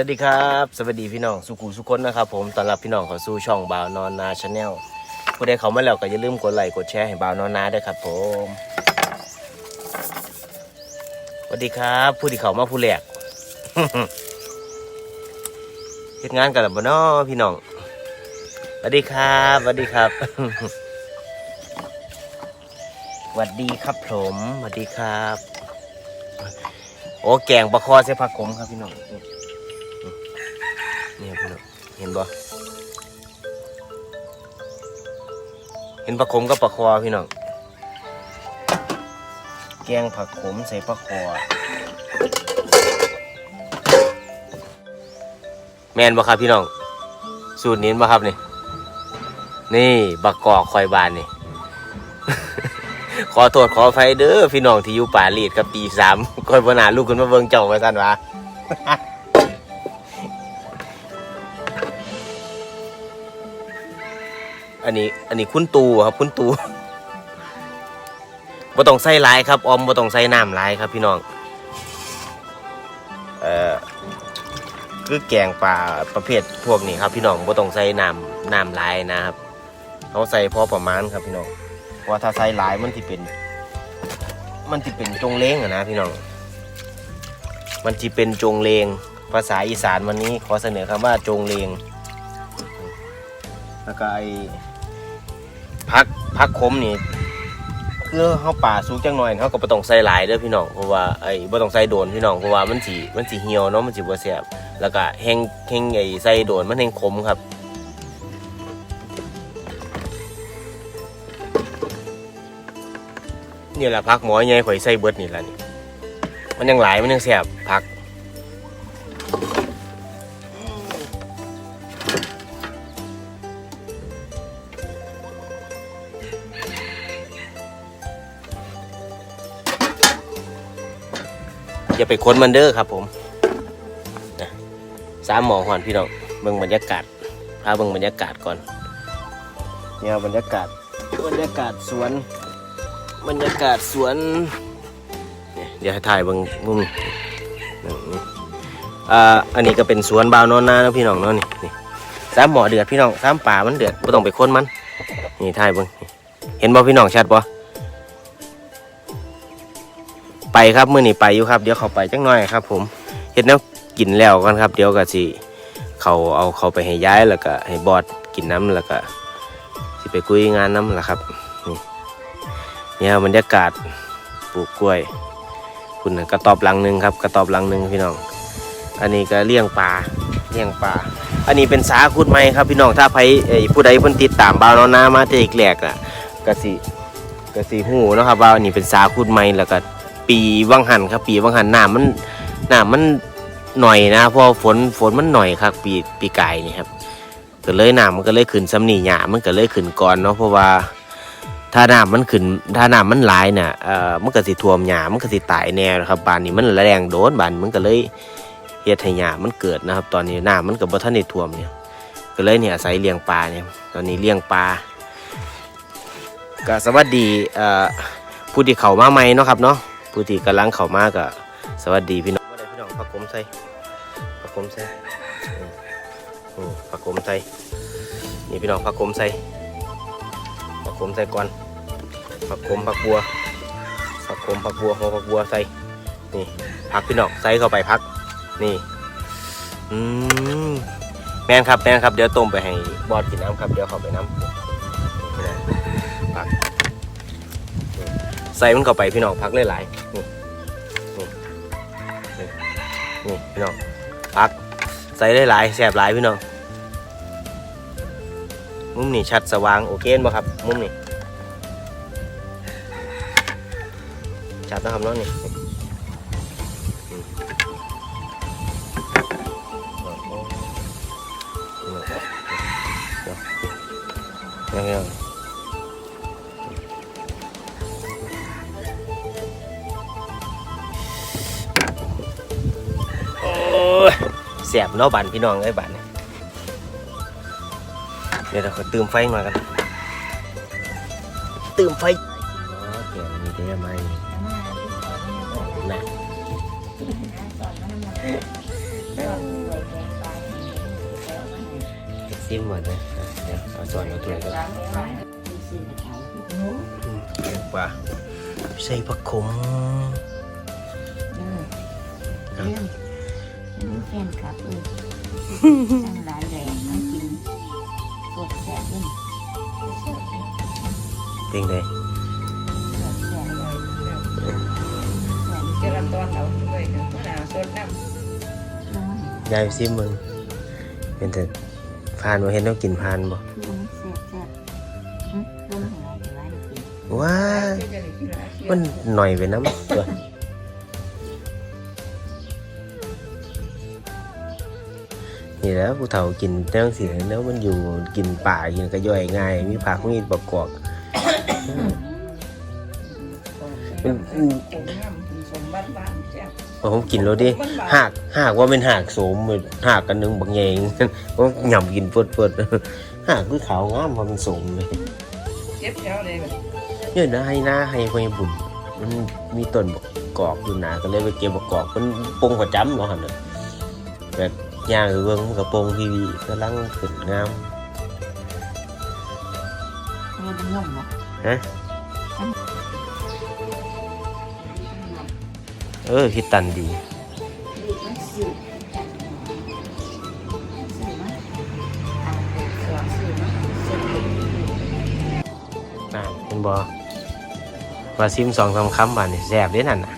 วัสดีครับสวัสดีพี่น้องสุขุสุคนนะครับผมต้อนรับพี่น้องเข้าสู่ช่องบ่าวนอนนาชาแนลผู้ใดเขามาแล้วก็อย่าลืมกดไลค์กดแชร์ให้บ่าวนอนนาด้วยครับผมสวัสดีครับ ผู้ที่เขามาผู้แรกเฮ็ดงานกันหรือเปล่าน้อพี่น้องสวัสดีครับสวัสดีครับสวัสดีครับผมสวัสดีครับ โอ้แกงปลาคอใส่ผักขมครับพี่น้องนี่นี่พี่น้อง เห็นบ่เห็นปลาขมกับปลาคอพี่น้องแกงผักขมใส่ปลาคอแมนบ่ครับพี่น้อง สูตรนี้บ่ครับนี่นี่บักกอกคอยบานนี่ ขอโทษขออภัยเด้อพี่น้องที่อยู่ป่าลีดกับปีสามคอยบนาลูกขึ้นมาเบิ่งเจ้าไว้สั่นวะ อันนี้อันนี้คุณตูครับคุณตูบ่ต้องใส่ลายครับออมบ่ต้องใส่น้ำลายครับพี่น้องเอ่อคือแกงปลาประเภทพวกนี้ครับ พี่น้องบ่ต้องใส่น้ำน้ำลายนะครับเขาใส่พอประมาณครับพี่น้องเพราะว่าถ้าใส่ลายมันที่เป็น มันที่เป็นจงเลงอะนะพี่น้องมันที่เป็นจงเลงภาษาอีสานวันนี้ขอเสนอคำว่าจงเลงแล้วก็ไอ พักพักคมนี่คือเขาป่าสูงจังหน่อยเขาก็บ่ต้องใส่หลายเด้อพี่น้องเพราะว่าไอ้บ่ต้องใส่โดนพี่น้องเพราะว่ามันสิมันสิเหี่ยวเนาะมันสิบ่แซ่บแล้วก็แห้งแห้งไอ้ใส่โดนมันแห้งขมครับนี่แหละพักหมอใหญ่ข่อยใส่เบิดนี่แหละนี่มันยังหลายมันยังแสบพัก อย่าไปค้นมันเด้อครับผมนะสามหมอหอนพี่น้องเบิ่งบรรยากาศพาเบิ่งบรรยากาศก่อนเนี่ยบรรยากาศบรรยากาศสวน บรรยากาศสวนเนี่ยเดี๋ยวให้ถ่ายเบางมุมนี่นี่อ่าอันนี้ก็เป็นสวนบาวนอนนานะพี่น้องเนาะนี่นี่สามหมอเดือดพี่น้องสามป่ามันเดือดไม่ต้องไปค้นมันนี่ถ่ายเบิ่งนี่เห็นบ่พี่น้องชัดบ่ ไปครับมื้อนี้ไปอยู่ครับเดี๋ยวเขาไปจังหน่อยครับ ผมเห็ดแนวกินแล้วกันครับ เดี๋ยวก็สิเขาเอาเขาไปให้ย้ายแล้วก็ให้บอดกินน้ำแล้วก็สิไปคุยงานน้ำล่ะครับเนี่ยบรรยากาศปลูกกล้วย คุณน่ะกระตอบหลังหนึ่งครับ กระตอบหลังหนึ่งพี่น้อง อันนี้ก็เลี้ยงปลาเลี้ยงปลาอันนี้เป็นสาคุดไม้ครับพี่น้องถ้าใครเอ้ยผู้ใดเพิ่นติดตามบ่าวนอนนามาแต่อีกแกอะกะสิกะสิหูนะครับว่าอันนี้เป็นสาคุดไม้แล้วก็ ปีวังหันครับ ปีวังหันน้ำมันน้ำมันหน่อยนะเพราะฝนฝนมันหน่อยครับ ปีปีไกายนี่ครับก็เลยน้ำมันก็เลยขึ้นซ้ำนี่หยามันก็เลยขึ้นก่อนเนาะเพราะว่าถ้าน้ำมันขึ้นถ้าน้ำมันหลายเนี่ยเอ่อมันก็สิท่วมหญ้ามันก็สิตายแน่นะครับบานนี้มันแรงโดนบานมันก็เลยเฮ็ดให้หญ้ามันเกิดนะครับ ตอนนี้น้ำมันก็บ่ทันได้ท่วมเนี่ยก็เลยเนี่ยอาศัยเลี้ยงปลาเนี่ยตอนนี้เลี้ยงปลาก็สวัสดีเอ่อผู้ที่เข้ามาใหม่เนาะครับเนาะ ผู้ที่กำลังเข้ามาก็สวัสดีพี่น้องบ่ได้พี่น้องผักกมใส่ผักกมใส่ผักกมใส่นี่พี่น้องผักกมใส่ผักขมใส่ก่อนผักขมผักบัวผักขมผักบัวหัวผักบัวใส่นี่ผักพี่น้องใส่เข้าไปพัก นี่อืมแมนครับแมนครับเดี๋ยวต้มไปให้บอดกินน้ำครับเดี๋ยวเขาไปน้ำ ใส่มันเข้าไปพี่น้องพักหลายๆนี่นี่นี่พี่น้องพักใส่หลายๆแสบหลายพี่น้องมุมนี่ชัดสว่างโอเคบ่ครับมุมนี่ชัดนะครับน้องนี่ยังไง แสบเนาะบันพี่น้องไอ้ยบันเนี่ยเดี๋ยวเราขอเติมไฟหน่อยกันเติมไฟอ๋อเกี่ยวมีได้ไหมนะซิมหมดเลยเดี๋ยวเอาส่วนเอาถ้วยก็ว่าใส่ผักขม เรื่องนี่แฟนคลับเออทั้งหลายแรงมากินสดแสบยิ่งเป็นไงสดแสบเลยเจริญตอนเอาด้วยกันหนาสดน้ร้อนยายซิมมึงเป็นแต่พานมาเห็นต้องกินพานบ่คือมันแสบแสบลมหายใจไว้กินว้าำจะได้กินหลายเที่ยวมันหน่อยไปน้ำตัว นี่แหล้วผู้เฒ่ากินเรื่องสิแล้วมันอยู่กินป่ากินก็ย่อยง่าย มีผักมีประกอบผมน้ำสมบ้านบ้านๆจ้ะผมกินแล้วดิหากหากว่าเป็นหากโสมเหมือนหากกันนึงบางแยงผมหย่ำกินเปิดเปิดๆหากคือขาวงามพอมันโสมเลยเจ็บแถวเลยแบบเนี่ยนะให้หน้าให้พยบุญมันมีต้นบกกอกอยู่หนาก็เลยไปเก็บบักกอกมันปงกว่าจ้ำเนาะหั่นน่ะแบบ ย่างไปเบิ่งมันกระโปรงทีวีกำลังขึ้นงามไม่เป็นย่อมหรอกฮะเออพี่ตันดีมันสืบสืบมั้ยอ่าสวมสืบมั้ยสืบน่าเป็นบอว่าซิมสองสามคำบานนี่แซ่บเด้นั่นน่ะแบบ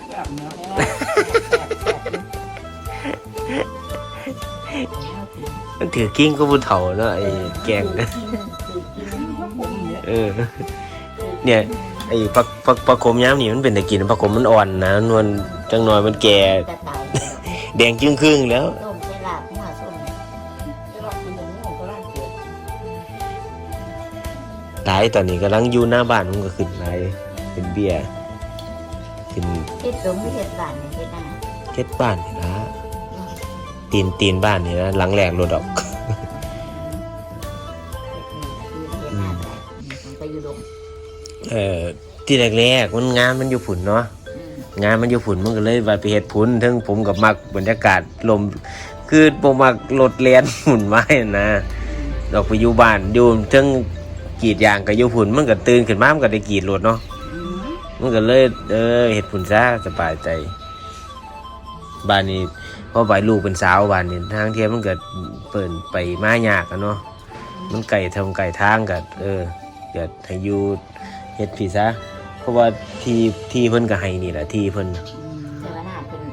เนาะ ถือกิ้งก็บุญเถาเนาะไอ้แกงผมเนี่ยเออ เนี่ยไอ้ปักปักปักขมย้ำนี่มันเป็นแต่กินปักขมมันอ่อนนะนวลจังหน่อยมันแก่แต่ตายแดงจึงครึ่งๆแล้วต้มใส่ลาบหัวส้มจะรอกินอย่างนี้ของก็ร่างเกียรติหลายตอนนี้กำลังอยู่หน้าบ้านมันก็ขึ้นหลายเป็นเบียร์ขึ้นเฮ็ดสมเฮ็ดบานเฮ็ดนั่นเช็ดบ้านนี่นะตีนตีนบ้านนี่นะหลังแหลกรถออก อยู่ดงเอ่อที่แรกๆมันงานมันอยู่ผุนเนาะงานมันอยู่ผุนมันก็เลยว่าไปเฮ็ดผุนทั้งผมกับมักบรรยากาศลมคือผมมักรถเลียนหมุนไม้นะออกไปอยู่บ้านอยู่เทั้งกรีดยางกับอยู่ผุนมันก็ตื่นขึ้นมามันก็ได้กรีดรถเนาะมันก็เลย เออเห็ดผุนซะสบายใจบ้านนี้พอใบลูกเป็นสาวบ้านนี้ทางเทียมมันเกิดเปิดไปมายากอะเนาะมันไก่ทำไก่ทางกัเออเกิดให้อยู่เฮ็ดผีซะเพราะว่าที่ที่เพิ่นก็ให้นี่แหละที่เพิ่นแต่ว่าหน้าเพิ่น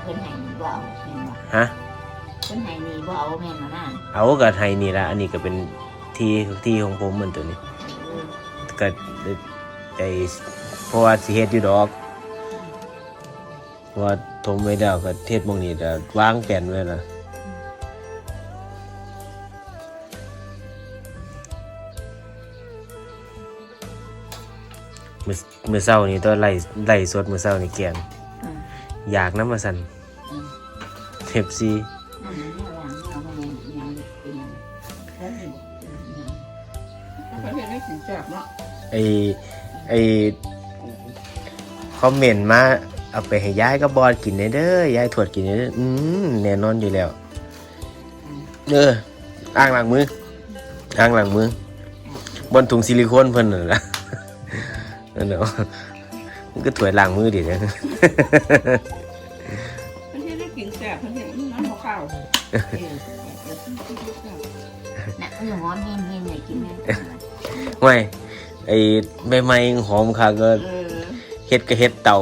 เพิ่นให้นี่บ่เอาแม่นบ่ฮะเพิ่นให้นี่บ่เอาแม่นบ่หน้าเอาก็ให้นี่ละอันนี้ก็เป็นที่ที่ของผมเหมือนตัวนี้ก็ไอเพราะว่าสิเฮ็ดอยู่ดอกเพราะว่าทมไว้แล้วก็เทศหมองนี้จะวางแผนไว้ละ มือมือเศร้านี่ตัวไล่ไล่สดมือเศร้านี่แกงอืมอยากน้ำมาสันอืม เทปซีนั่นนี่ว่าเอามาแม่นยังเป็นหยังแล้วนี่บ่เป็นหยังเขาเห็นได้ถึงแซ่บเนาะไอไอคอมเมนต์มาเอาไปให้ยายกับบอดกินเด้อยายถวดกินเด้ออืมแน่นอนอยู่แล้วเด้ออ้างหลังมืออ้างหลังมือบนถุงซิลิโคนเพิ่นน่ะนะ นั่นเนาะมันก็ถวยล้างมือดิเนี่ยเขาเห็นได้กินแซ่บเขาเห็นน้ำข้าวเออน่ะเออหอมเย็นๆเลยกินแม่นไม่ไอใบไม้หอมค่ะก็เออเฮ็ดก็เฮ็ดเตา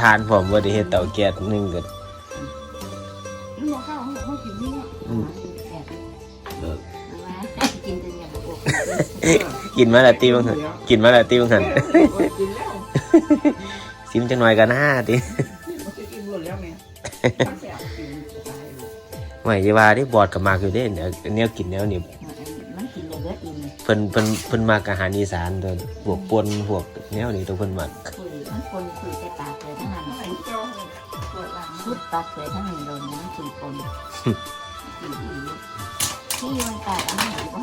ทานผมว่าได้เฮ็ดเตาแก๊สหนึงก็น้ำข้าวเขากินนี่เนาะ หอมแซ่บเอามากินจนอยากบอก กินมาและตีบังหันกินมาและตีบังหันกินแล้วซิมจังหน่อยกันหน้าติมันจะกินหมดแล้วแม่แซ่บกินตายเลยไม่อย่าว่าได้บอดกับมากอยู่เด้เนี่ยแนวกินแนวนี่มันกินเลยเบิดอิ่มเพิ่นเพิ่นเพิ่นมักอาหารอีสานตัวพวกปนพวกแนวนี้ตัวเพิ่นมักคุยมันคนคุยแต่ปากเลยทั้งนั้นไอ้เจ้าปวดหลังชุดปากเลยทั้งนี้เลยมันคุยคนที่มันปากอั นไหน